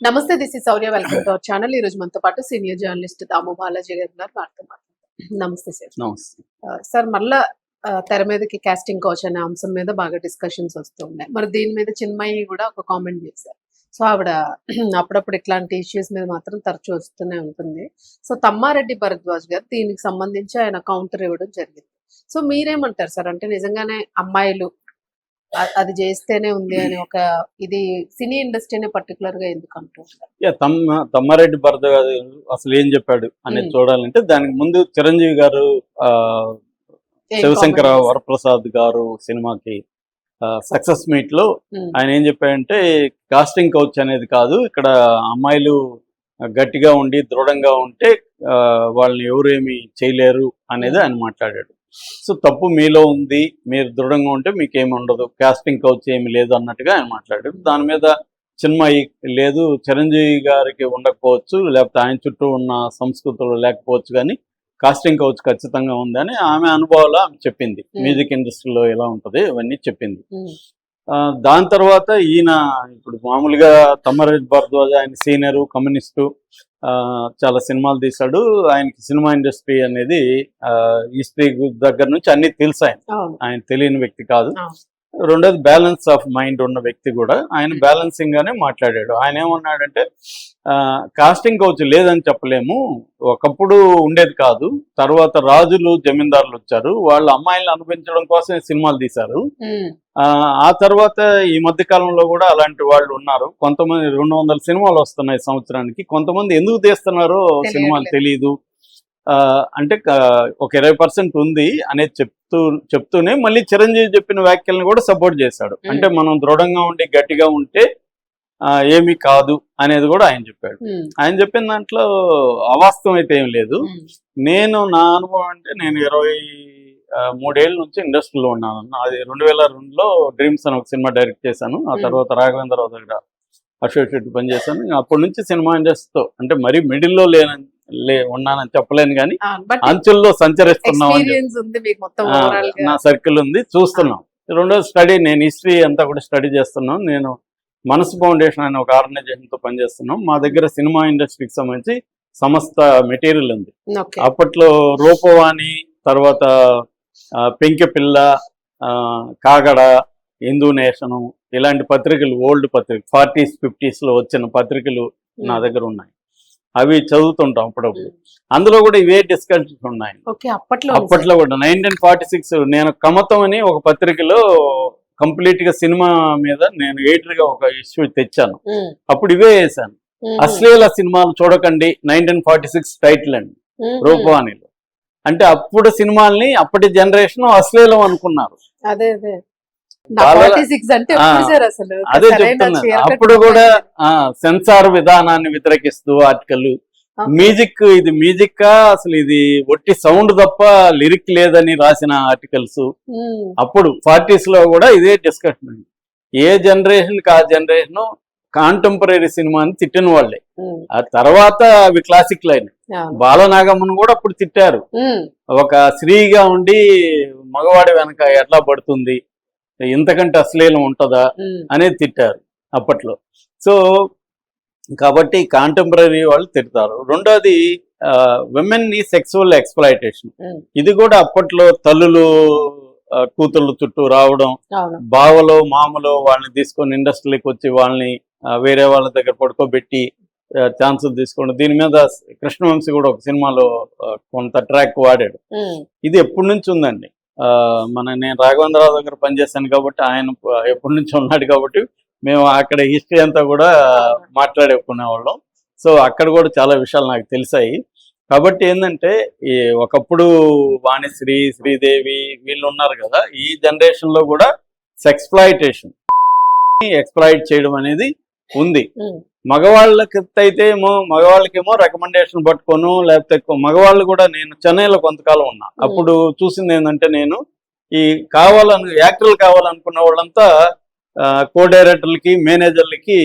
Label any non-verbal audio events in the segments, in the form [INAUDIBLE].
నమస్తే this is Sourya. Welcome [COUGHS] to our channel. ఈ రోజు మనతో పాటు సీనియర్ జర్నలిస్ట్ దాము బాలాజీ గారు ఉన్నారు. వారితో మాట్లాడతాం నమస్తే సార్. నమస్తే. సార్ మళ్ళా తెర మీదకి కాస్టింగ్ కోచ్ అనే అంశం మీద బాగా డిస్కషన్స్ వస్తూ ఉన్నాయి. మరి దీని మీద చిన్మయి కూడా ఒక కామెంట్ చేశారు. సో ఆవిడ [CLEARS THROAT] అప్పుడప్పుడు ఇట్లాంటి ఇష్యూస్ మీద మాత్రం తరచూ వస్తూనే ఉంటుంది. సో తమ్మారెడ్డి భరద్వాజ్ గారు దీనికి సంబంధించి ఆయన కౌంటర్ ఇవ్వడం జరిగింది. సో మీరేమంటారు సార్? అంటే నిజంగానే అమ్మాయిలు అది చేస్తేనే ఉంది అని ఒక ఇది సినీ ఇండస్ట్రీనే పర్టికులర్గా ఎందుకు తమ్మ తమ్మారెడ్డి భరత గారు అసలు ఏం చెప్పాడు అనేది. చూడాలంటే దానికి ముందు చిరంజీవి గారు శివశంకర? వరప్రసాద్ గారు సినిమాకి సక్సెస్ మీట్లో ఆయన ఏం చెప్పాడంటే కాస్టింగ్ కౌచ్ అనేది కాదు ఇక్కడ అమ్మాయిలు గట్టిగా ఉండి దృఢంగా ఉంటే వాళ్ళని ఎవరేమి చేయలేరు అనేది ఆయన మాట్లాడాడు సో తప్పు మీలో ఉంది మీరు దృఢంగా ఉంటే మీకేమి ఉండదు. కాస్టింగ్ కౌచ్ ఏమి లేదు అన్నట్టుగా ఆయన మాట్లాడాడు. దాని మీద చిన్మయి లేదు చిరంజీవి గారికి ఉండకపోవచ్చు లేకపోతే ఆయన చుట్టూ ఉన్న సంస్కృతులు లేకపోవచ్చు కానీ కాస్టింగ్ కౌచ్ ఖచ్చితంగా ఉందని ఆమె అనుభవాలు ఆమె చెప్పింది. మ్యూజిక్ ఇండస్ట్రీలో ఎలా ఉంటుంది ఇవన్నీ చెప్పింది. దాని తర్వాత ఈయన ఇప్పుడు మామూలుగా తమ్మరెడ్డి భరద్వాజ్ ఆయన సీనియర్ కమ్యూనిస్టు ఆ, చాలా సినిమాలు తీశాడు. ఆయనకి సినిమా ఇండస్ట్రీ అనేది హిస్టరీ దగ్గర నుంచి అన్ని తెలుసు ఆయన. ఆయన తెలియని వ్యక్తి కాదు. రెండోది బ్యాలెన్స్ ఆఫ్ మైండ్ ఉన్న వ్యక్తి కూడా. ఆయన బ్యాలెన్సింగ్ గానే మాట్లాడాడు. ఆయన ఏమన్నాడంటే కాస్టింగ్ కౌచ్ లేదని చెప్పలేము. ఒకప్పుడు ఉండేది కాదు. తర్వాత రాజులు జమీందారులు వచ్చారు. వాళ్ళు అమ్మాయిలను అనుభవించడం కోసం సినిమాలు తీశారు. ఆ ఆ తర్వాత ఈ మధ్య కాలంలో కూడా అలాంటి వాళ్ళు ఉన్నారు. కొంతమంది రెండు వందల సినిమాలు వస్తున్నాయి సంవత్సరానికి. కొంతమంది ఎందుకు తీస్తున్నారో సినిమాలు. తెలియదు ఆ, అంటే ఒక ఇరవై పర్సెంట్ ఉంది అనేది చెప్తూ చెప్తూనే మళ్ళీ చిరంజీవి చెప్పిన వ్యాఖ్యలను కూడా సపోర్ట్ చేశాడు. అంటే మనం దృఢంగా ఉండి గట్టిగా ఉంటే ఏమీ కాదు అనేది కూడా ఆయన చెప్పాడు. ఆయన చెప్పిన దాంట్లో అవాస్తవం అయితే ఏం లేదు. నేను నా అనుభవం అంటే నేను ఇరవై మూడేళ్ళ నుంచి ఇండస్ట్రీలో ఉన్నాను. అది రెండు వేల రెండులో డ్రీమ్స్ అని ఒక సినిమా డైరెక్ట్ చేశాను. ఆ. తర్వాత రాఘవేంద్రరావు దగ్గర అసోసియేట్ పనిచేశాను. ఇంకా అప్పటి నుంచి సినిమా ఇండస్ట్రీతో అంటే మరీ మిడిల్లో లేన లే ఉన్నానని చెప్పలేను కానీ అంచుల్లో సంచరిస్తున్నాం నా సర్కిల్ ఉంది. చూస్తున్నాం. రెండోది స్టడీ నేను హిస్టరీ అంతా కూడా స్టడీ చేస్తున్నాను. నేను మనసు ఫౌండేషన్ అనే ఒక ఆర్గనైజేషన్తో పనిచేస్తున్నాం. మా దగ్గర సినిమా ఇండస్ట్రీకి సంబంధించి సమస్త మెటీరియల్ ఉంది. అప్పట్లో రూపవాణి తర్వాత ఆ, పెంకె పిల్ల ఆ, కాగడ హిందూ నేషను ఇలాంటి పత్రికలు ఓల్డ్ పత్రిక ఫార్టీస్ ఫిఫ్టీస్లో వచ్చిన పత్రికలు నా దగ్గర ఉన్నాయి. అవి చదువుతుంటాం అప్పుడప్పుడు. అందులో కూడా ఇవే డిస్కషన్స్ ఉన్నాయి. అప్పట్లో అప్పట్లో కూడా నైన్టీన్ ఫార్టీ సిక్స్ నేను కమతం అని ఒక పత్రికలో కంప్లీట్గా సినిమా మీద నేను ఎడిటర్గా ఒక ఇష్యూ తెచ్చాను. అప్పుడు ఇవే వేసాను అశ్లీల సినిమాలు చూడకండి నైన్టీన్ ఫార్టీ సిక్స్ టైటిల్ అండి. రూపవాణిలో అంటే అప్పుడు సినిమాల్ని అప్పటి జనరేషన్ అశ్లీలం అనుకున్నారు. అదే చెప్తున్నా. అప్పుడు కూడా సెన్సార్ విధానాన్ని వ్యతిరేకిస్తూ ఆర్టికల్. మ్యూజిక్ ఇది మ్యూజిక్ అసలు ఇది ఒట్టి సౌండ్ తప్ప లిరిక్ లేదని రాసిన ఆర్టికల్స్ ఉమ్, అప్పుడు ఫార్టీస్లో కూడా ఇదే డిస్కషన్ ఏ జనరేషన్కి ఆ జనరేషన్ కాంటెంపరీ సినిమాని తిట్టిన వాళ్ళే. ఉమ్, ఆ తర్వాత అవి క్లాసిక్ లైన్. బాలనాగమ్మను కూడా అప్పుడు తిట్టారు. ఉమ్, ఒక స్త్రీగా ఉండి మగవాడి వెనక ఎట్లా పడుతుంది. ఇంతకంటే అశ్లీలం ఉంటుందా? అనేది తిట్టారు అప్పట్లో. సో కాబట్టి కాంటెంపరీ వాళ్ళు తిడతారు. రెండోది విమెన్ని సెక్సువల్ ఎక్స్ప్లాయిటేషన్ ఇది కూడా అప్పట్లో తల్లులు కూతుళ్ళ చుట్టూ రావడం బావలో మామలో వాళ్ళని తీసుకొని ఇండస్ట్రీకి వచ్చి వాళ్ళని వేరే వాళ్ళ దగ్గర పడుకోబెట్టి ఛాన్సులు తీసుకోవడం దీని మీద కృష్ణవంశీ కూడా ఒక సినిమాలో కొంత ట్రాక్ వాడాడు. ఇది ఎప్పటి నుంచి ఉందండి? ఆ, మన నేను రాఘవేంద్రరావు దగ్గర పనిచేశాను కాబట్టి ఆయన ఎప్పటి నుంచి ఉన్నాడు కాబట్టి మేము అక్కడ హిస్టరీ అంతా కూడా మాట్లాడుకునేవాళ్ళం. సో అక్కడ కూడా చాలా విషయాలు నాకు తెలిసాయి. కాబట్టి ఏంటంటే ఈ ఒకప్పుడు వాణిశ్రీ శ్రీదేవి వీళ్ళు ఉన్నారు కదా ఈ జనరేషన్లో కూడా సెక్స్ప్లాయిటేషన్ ఎక్స్ప్లాయిట్ చేయడం అనేది ఉంది. ఉమ్, మగవాళ్ళకి అయితే ఏమో మగవాళ్ళకేమో రికమెండేషన్ పట్టుకోను లేకపోతే ఎక్కువ మగవాళ్ళు కూడా నేను చెన్నైలో కొంతకాలం ఉన్నా. అప్పుడు చూసింది ఏంటంటే నేను ఈ కావాలని యాక్టర్లు కావాలనుకున్న వాళ్ళంతా కో డైరెక్టర్లకి మేనేజర్లకి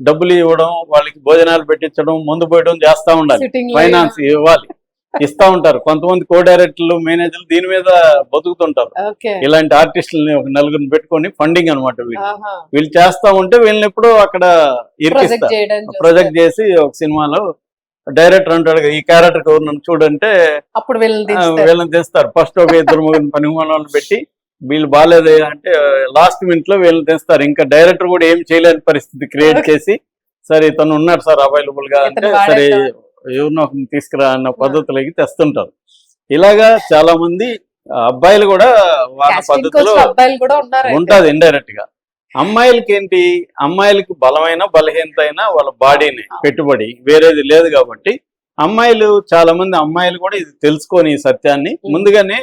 డబ్బులు ఇవ్వడం వాళ్ళకి భోజనాలు పెట్టించడం ముందు పోయడం చేస్తా ఉండాలి. ఫైనాన్స్ ఇవ్వాలి. ఇస్తా ఉంటారు. కొంతమంది కో డైరెక్టర్లు మేనేజర్లు దీని మీద బతుకుతుంటారు. ఇలాంటి ఆర్టిస్టులని ఒక నలుగురిని పెట్టుకొని ఫండింగ్ అనమాట వీళ్ళు. వీళ్ళు చేస్తా ఉంటే వీళ్ళని ఎప్పుడో అక్కడ ఇరికిస్తారు. ప్రొజెక్ట్ చేసి ఒక సినిమాలో డైరెక్టర్ అంటాడు "ఈ క్యారెక్టర్ ఎవరు చూడంటే అప్పుడు వీళ్ళని తెస్తారు ఫస్ట్ ఒక ఇద్దరు ముగ్గురు పని వాళ్ళని పెట్టి వీళ్ళు బాగాలేదు అంటే లాస్ట్ మినిట్లో వీళ్ళని తెస్తారు. ఇంకా డైరెక్టర్ కూడా ఏం చేయలేని పరిస్థితి క్రియేట్ చేసి సరే ఇతను ఉన్నాడు సార్ అవైలబుల్గా అంటే సరే. ఎవరినో తీసుకురా అన్న పద్ధతులకి తెస్తుంటారు. ఇలాగా చాలా మంది అబ్బాయిలు కూడా వాళ్ళ పద్ధతిలో. ఉంటది ఇండైరెక్ట్గా. అమ్మాయిలకి ఏంటి అమ్మాయిలకి బలమైన బలహీనత అయినా వాళ్ళ బాడీని పెట్టుబడి వేరేది లేదు కాబట్టి అమ్మాయిలు చాలా మంది అమ్మాయిలు కూడా ఇది తెలుసుకొని ఈ సత్యాన్ని ముందుగానే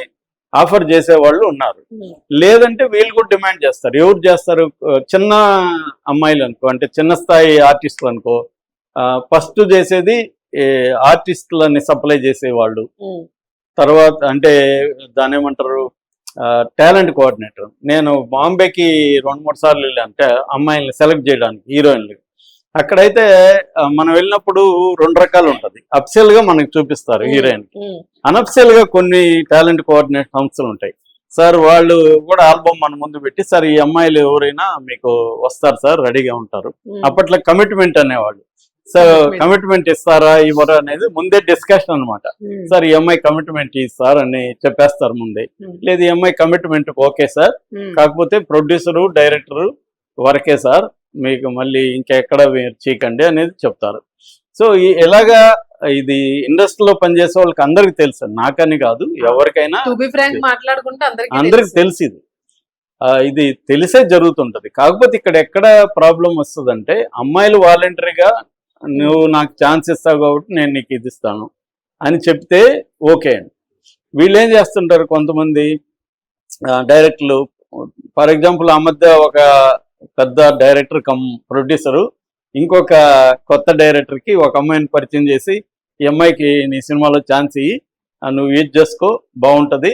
ఆఫర్ చేసే వాళ్ళు ఉన్నారు. లేదంటే వీళ్ళు కూడా డిమాండ్ చేస్తారు. ఎవరు చేస్తారు? చిన్న అమ్మాయిలు అనుకో అంటే చిన్న స్థాయి ఆర్టిస్టులు అనుకో ఫస్ట్ చేసేది ఆర్టిస్టులని సప్లై చేసేవాళ్ళు. తర్వాత అంటే దాని ఏమంటారు? Talent coordinator. నేను బాంబేకి రెండు మూడు సార్లు వెళ్ళాను. అంటే అమ్మాయిల్ని సెలెక్ట్ చేయడానికి హీరోయిన్లు అక్కడైతే మనం వెళ్ళినప్పుడు రెండు రకాలు ఉంటది అఫ్సెల్గా మనకి చూపిస్తారు హీరోయిన్ ఉమ్. అనఫ్సెల్గా కొన్ని టాలెంట్ కోఆర్డినేట్ సంస్థలు ఉంటాయి సార్ వాళ్ళు కూడా ఆల్బమ్ మన ముందు పెట్టి సార్ ఈ అమ్మాయిలు ఎవరైనా మీకు వస్తారు సార్ రెడీగా ఉంటారు. అప్పట్లో కమిట్మెంట్ అనేవాళ్ళు సో. కమిట్మెంట్ ఇస్తారా ఇవ్వరా అనేది ముందే డిస్కషన్ అన్నమాట ఉమ్. సార్ ఈ అమ్మాయి కమిట్మెంట్ ఇస్తారు అని చెప్పేస్తారు ముందే. లేదు ఈ అమ్మాయి కమిట్మెంట్ ఓకే సార్. కాకపోతే ప్రొడ్యూసరు డైరెక్టరు వరకే సార్ మీకు మళ్ళీ ఇంకెక్కడ మీరు చీకండి అనేది చెప్తారు. సో ఈ ఎలాగా ఇది ఇండస్ట్రీలో పనిచేసే వాళ్ళకి అందరికి తెలుసు. నాకని కాదు ఎవరికైనా అందరికీ తెలుసు. ఇది. ఇది తెలిసే జరుగుతుంటది. కాకపోతే ఇక్కడ ఎక్కడ ప్రాబ్లం వస్తుందంటే అమ్మాయిలు వాలంటరీగా నువ్వు నాకు ఛాన్స్ ఇస్తావు కాబట్టి నేను నీకు ఇది ఇస్తాను అని చెప్తే ఓకే అండి. వీళ్ళు ఏం చేస్తుంటారు కొంతమంది డైరెక్టర్లు. ఫర్ ఎగ్జాంపుల్ ఆ మధ్య ఒక పెద్ద డైరెక్టర్ కమ్ ప్రొడ్యూసరు. ఇంకొక కొత్త డైరెక్టర్కి ఒక అమ్మాయిని పరిచయం చేసి ఈ అమ్మాయికి నీ సినిమాలో ఛాన్స్ ఇయ్యి నువ్వు యూజ్ చేసుకో బాగుంటది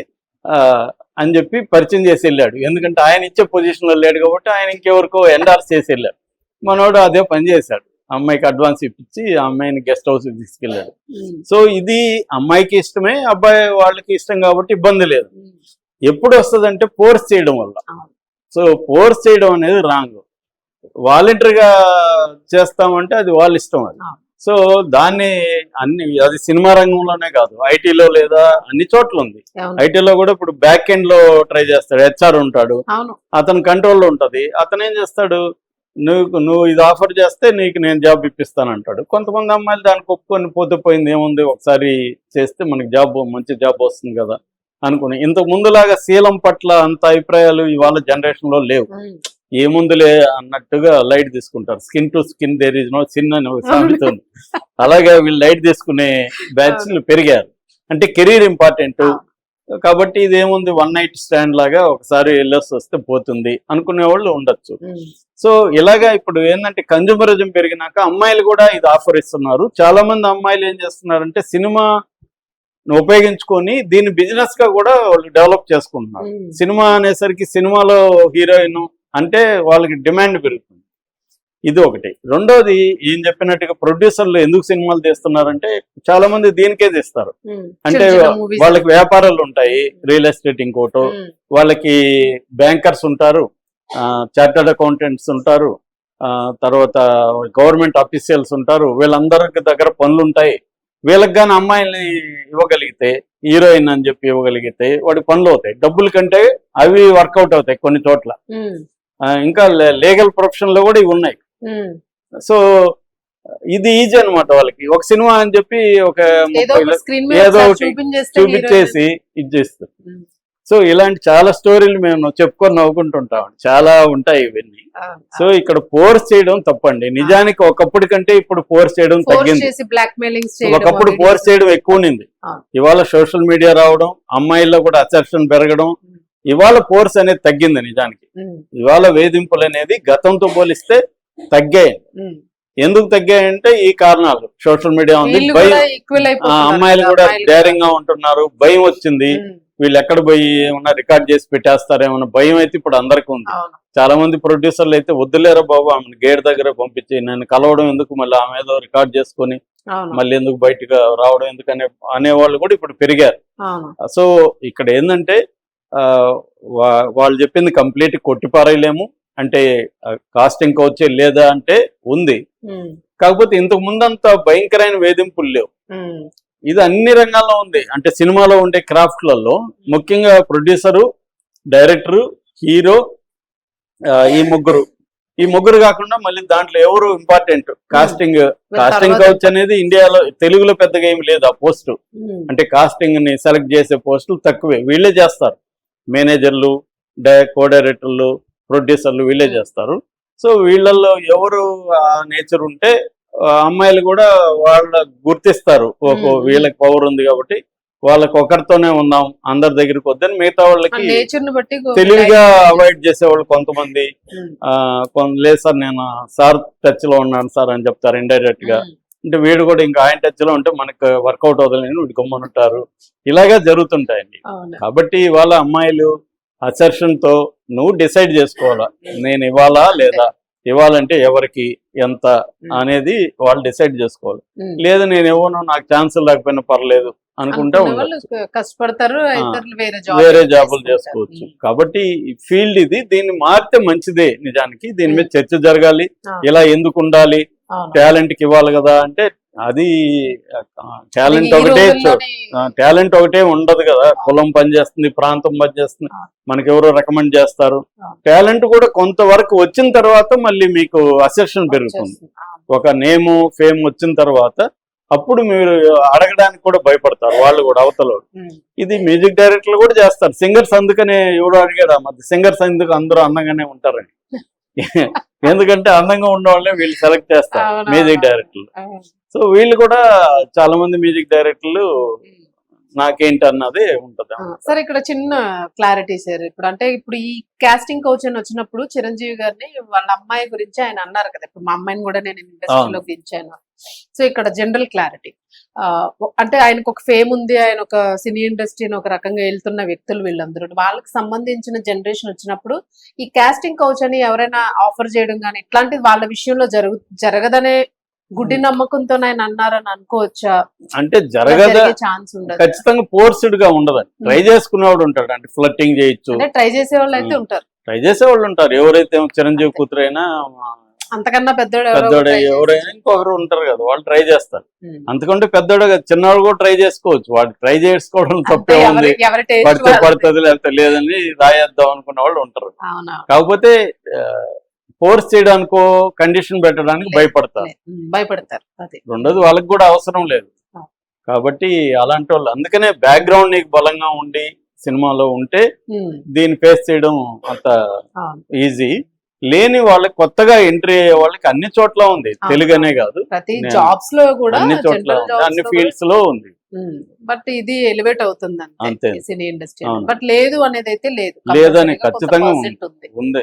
అని చెప్పి పరిచయం చేసి వెళ్ళాడు. ఎందుకంటే ఆయన ఇచ్చే పొజిషన్లో లేడు కాబట్టి ఆయన ఇంకెవరికో ఎండార్స్ చేసి వెళ్ళాడు. మనోడు అదే పని చేశాడు. అమ్మాయికి అడ్వాన్స్ ఇప్పించి ఆ అమ్మాయిని గెస్ట్ హౌస్ తీసుకెళ్ళాడు. సో ఇది అమ్మాయికి ఇష్టమే అబ్బాయి వాళ్ళకి ఇష్టం కాబట్టి ఇబ్బంది లేదు. ఎప్పుడు వస్తుందంటే ఫోర్స్ చేయడం వల్ల. సో ఫోర్స్ చేయడం అనేది రాంగ్. వాలంటరీగా చేస్తామంటే అది వాళ్ళ ఇష్టం అది. సో దాన్ని అన్ని అది సినిమా రంగంలోనే కాదు. ఐటీలో లేదా అన్ని చోట్ల ఉంది. ఐటీలో కూడా ఇప్పుడు బ్యాక్ ఎండ్లో ట్రై చేస్తాడు. హెచ్ఆర్ ఉంటాడు. అతని కంట్రోల్లో ఉంటది. అతను ఏం చేస్తాడు? నువ్వు నువ్వు ఇది ఆఫర్ చేస్తే నీకు నేను జాబ్ ఇప్పిస్తాను అంటాడు కొంతమంది అమ్మాయిలు దానికి ఒప్పుకొని పోతే పోయింది. ఏముంది? ఒకసారి చేస్తే మనకి జాబ్ మంచి జాబ్ వస్తుంది కదా. అనుకుని. ఇంతకు ముందులాగా శీలం పట్ల అంత అభిప్రాయాలు ఇవాళ జనరేషన్లో లేవు. ఏముందులే అన్నట్టుగా లైట్ తీసుకుంటారు. Skin to skin there is no sin అని ఉంది. అలాగే వీళ్ళు లైట్ తీసుకునే బ్యాచ్లు పెరిగారు. అంటే కెరీర్ ఇంపార్టెంట్. కాబట్టి ఇది ఏముంది వన్ నైట్ స్టాండ్ లాగా ఒకసారి వెళ్ళొసి వస్తే పోతుంది అనుకునే వాళ్ళు ఉండొచ్చు. సో ఇలాగా ఇప్పుడు ఏంటంటే కన్జ్యూమరిజం పెరిగినాక అమ్మాయిలు కూడా ఇది ఆఫర్ ఇస్తున్నారు. చాలా మంది అమ్మాయిలు ఏం చేస్తున్నారంటే సినిమా ఉపయోగించుకొని దీన్ని బిజినెస్గా కూడా వాళ్ళు డెవలప్ చేసుకుంటున్నారు. సినిమా అనేసరికి సినిమాలో హీరోయిన్ అంటే వాళ్ళకి డిమాండ్ పెరుగుతుంది. ఇది ఒకటి. రెండోది ఈయన చెప్పినట్టుగా ప్రొడ్యూసర్లు ఎందుకు సినిమాలు తీస్తున్నారంటే చాలా మంది దీనికే తీస్తారు. అంటే. వాళ్ళకి వ్యాపారాలు ఉంటాయి. రియల్ ఎస్టేట్ ఇంకోటో. వాళ్ళకి బ్యాంకర్స్ ఉంటారు. చార్టర్డ్ అకౌంటెంట్స్ ఉంటారు. ఆ, తర్వాత గవర్నమెంట్ ఆఫీషియల్స్ ఉంటారు. వీళ్ళందరికి దగ్గర పనులు ఉంటాయి వీళ్ళకి కానీ అమ్మాయిల్ని ఇవ్వగలిగితే హీరోయిన్ అని చెప్పి ఇవ్వగలిగితే వాడి పనులు అవుతాయి. డబ్బుల కంటే అవి వర్కౌట్ అవుతాయి కొన్ని చోట్ల. ఇంకా లీగల్ ప్రొఫెషన్లో కూడా ఇవి ఉన్నాయి. సో ఇది ఈజీ అన్నమాట వాళ్ళకి. ఒక సినిమా అని చెప్పి ఒక ఏదో చూపించేసి ఇది చేస్తారు. సో ఇలాంటి చాలా స్టోరీలు మేము చెప్పుకొని నవ్వుకుంటుంటాం. చాలా ఉంటాయి ఇవన్నీ. సో ఇక్కడ ఫోర్స్ చేయడం తప్పండి. నిజానికి ఒకప్పుడు కంటే ఇప్పుడు ఫోర్స్ చేయడం తగ్గింది. ఒకప్పుడు ఫోర్స్ చేయడం ఎక్కువ ఆ. ఇవాళ సోషల్ మీడియా రావడం అమ్మాయిల్లో కూడా అసెప్షన్ పెరగడం ఇవాళ ఫోర్స్ అనేది తగ్గింది నిజానికి. ఇవాళ వేధింపులు అనేది గతంతో పోలిస్తే తగ్గాయి. ఎందుకు తగ్గాయంటే ఈ కారణాలు. సోషల్ మీడియా ఉంది భయం. అమ్మాయిలు కూడా అమ్మాయిలు ధైర్యంగా ఉంటున్నారు భయం వచ్చింది. వీళ్ళు ఎక్కడ పోయి ఏమన్నా రికార్డ్ చేసి పెట్టేస్తారేమన్న భయం అయితే ఇప్పుడు అందరికీ ఉంది. చాలా మంది ప్రొడ్యూసర్లు అయితే వద్దులేరా బాబు ఆమెను గేట్ దగ్గర పంపించి నన్ను కలవడం ఎందుకు మళ్ళీ ఆమె ఏదో రికార్డ్ చేసుకొని మళ్ళీ ఎందుకు బయటకు రావడం ఎందుకు అనే అనేవాళ్ళు కూడా ఇప్పుడు పెరిగారు. సో ఇక్కడ ఏంటంటే వాళ్ళు చెప్పింది కంప్లీట్ కొట్టిపారేయలేము. అంటే కాస్టింగ్ కోచే లేదా అంటే ఉంది. కాకపోతే ఇంతకు ముందంత భయంకరమైన వేధింపులు లేవు. ఇది అన్ని రంగాల్లో ఉంది. అంటే సినిమాలో ఉండే క్రాఫ్ట్లలో ముఖ్యంగా ప్రొడ్యూసరు డైరెక్టరు హీరో ఈ ముగ్గురు. ఈ ముగ్గురు కాకుండా మళ్ళీ దాంట్లో ఎవరు ఇంపార్టెంట్ కాస్టింగ్ కాస్టింగ్ కౌచ్ అనేది ఇండియాలో తెలుగులో పెద్దగా ఏమి లేదు ఆ పోస్ట్ అంటే కాస్టింగ్ని సెలెక్ట్ చేసే పోస్టులు తక్కువే. వీళ్ళే చేస్తారు. మేనేజర్లు డై కో డైరెక్టర్లు ప్రొడ్యూసర్లు వీళ్ళే చేస్తారు. సో వీళ్ళల్లో ఎవరు నేచర్ ఉంటే అమ్మాయిలు కూడా వాళ్ళ గుర్తిస్తారు. ఒక. వీళ్ళకి పవర్ ఉంది కాబట్టి వాళ్ళకి ఒకరితోనే ఉన్నాం అందరి దగ్గరికి వద్దని మిగతా వాళ్ళకి తెలివిగా అవాయిడ్ చేసేవాళ్ళు కొంతమంది. లేదు సార్ నేను సార్ టచ్లో ఉన్నాను సార్ అని చెప్తారు ఇండైరెక్ట్గా అంటే వీడు కూడా ఇంకా ఆయన టచ్లో ఉంటే మనకు వర్కౌట్ అవుతుంది వీడు గమ్మునుంటారు. ఇలాగా జరుగుతుంటాయండి. కాబట్టి ఇవాళ అమ్మాయిలు అసర్షన్తో నువ్వు డిసైడ్ చేసుకోవాలా? నేను ఇవ్వాలా లేదా? ఇవ్వాలంటే ఎవరికి? ఎంత? అనేది వాళ్ళు డిసైడ్ చేసుకోవాలి. లేదు నేను ఇవ్వను నాకు ఛాన్స్ లేకపోయినా పర్లేదు అనుకుంటా కష్టపడతారు వేరే జాబులు చేసుకోవచ్చు. కాబట్టి ఫీల్డ్ ఇది దీన్ని మారితే మంచిదే నిజానికి. దీని మీద చర్చ జరగాలి. ఇలా ఎందుకు ఉండాలి? టాలెంట్కి ఇవ్వాలి కదా అంటే అది టాలెంట్ ఒకటే టాలెంట్ ఒకటే ఉండదు కదా. కులం పనిచేస్తుంది ప్రాంతం పనిచేస్తుంది. మనకి ఎవరో రికమెండ్ చేస్తారు. టాలెంట్ కూడా కొంతవరకు వచ్చిన తర్వాత మళ్ళీ మీకు అసెప్షన్ పెరుగుతుంది. ఒక నేము ఫేమ్ వచ్చిన తర్వాత అప్పుడు మీరు అడగడానికి కూడా భయపడతారు వాళ్ళు కూడా అవతల. ఇది మ్యూజిక్ డైరెక్టర్లు కూడా చేస్తారు. సింగర్స్ అందుకనే ఎవడో అడిగాడు మధ్య? సింగర్స్ ఎందుకు అందరూ అందంగానే ఉంటారని. [LAUGHS] [LAUGHS] ఎందుకంటే అందంగా ఉన్న వాళ్ళే వీళ్ళు సెలెక్ట్ చేస్తారు. మ్యూజిక్ డైరెక్టర్లు సో వీళ్ళు కూడా చాలా మంది మ్యూజిక్ డైరెక్టర్లు నాకేంటి అన్నది ఉంటది. సార్ ఇక్కడ చిన్న క్లారిటీ సార్ ఇప్పుడు. అంటే ఇప్పుడు ఈ కాస్టింగ్ కోచ్ అని వచ్చినప్పుడు చిరంజీవి గారిని వాళ్ళ అమ్మాయి గురించి ఆయన అన్నారు కదా. ఇప్పుడు మా అమ్మాయిని కూడా నేను ఇండస్ట్రీలో దించాను. సో ఇక్కడ జనరల్ క్లారిటీ. అంటే ఆయనకు ఒక ఫేమ్ ఉంది ఆయన ఒక సినీ ఇండస్ట్రీని ఒక రకంగా వెళ్తున్న వ్యక్తులు వీళ్ళందరూ. వాళ్ళకి సంబంధించిన జనరేషన్ వచ్చినప్పుడు ఈ కాస్టింగ్ కోచ్ అని ఎవరైనా ఆఫర్ చేయడం కానీ ఇట్లాంటిది వాళ్ళ విషయంలో జరుగు జరగదనే గుడ్డి నమ్మకంతో ఆయన అన్నారని అనుకోవచ్చా? అంటే జరగదా ఛాన్స్ ఉండదు? ఖచ్చితంగా ఫోర్స్డ్గా ఉండదు ట్రై చేసుకునేవాడు ఉంటాడు. అంటే ఫ్లట్టింగ్ చేయొచ్చు. అంటే ట్రై చేసే వాళ్ళు అయితే ఉంటారు. ట్రై చేసేవాళ్ళు ఉంటారు. ఎవరైతే చిరంజీవి కూతురైనా అంతకన్నా పెద్దోడు ఎవరైనా. ఇంకొకరు ఉంటారు కదా వాళ్ళు ట్రై చేస్తారు. అంతకంటే పెద్దోడు కదా చిన్నవాడు కూడా ట్రై చేసుకోవచ్చు. వాడు ట్రై చేసుకోవడం తప్పే ఉంది. పడితే. పడుతుంది లేకపోతే లేదని రాయేద్దాం అనుకున్న వాళ్ళు ఉంటారు. కాకపోతే ఫోర్స్ చేయడానికో కండిషన్ పెట్టడానికి భయపడతారు. భయపడతారు. రెండోది వాళ్ళకి కూడా అవసరం లేదు. కాబట్టి అలాంటి వాళ్ళు అందుకనే బ్యాక్గ్రౌండ్ నీకు బలంగా ఉండి సినిమాలో ఉంటే దీన్ని ఫేస్ చేయడం అంత. ఈజీ లేని వాళ్ళకి కొత్తగా ఎంట్రీ అయ్యే వాళ్ళకి అన్ని చోట్ల ఉంది. తెలుగనే కాదు. ప్రతి జాబ్స్లో కూడా అన్ని చోట్ల అన్ని ఫీల్డ్స్లో ఉంది. బట్ ఇది ఎలివేట్ అవుతుంది అంతే. Cine industry. బట్ లేదు అనేది అయితే లేదు. లేదని ఖచ్చితంగా ఉంది.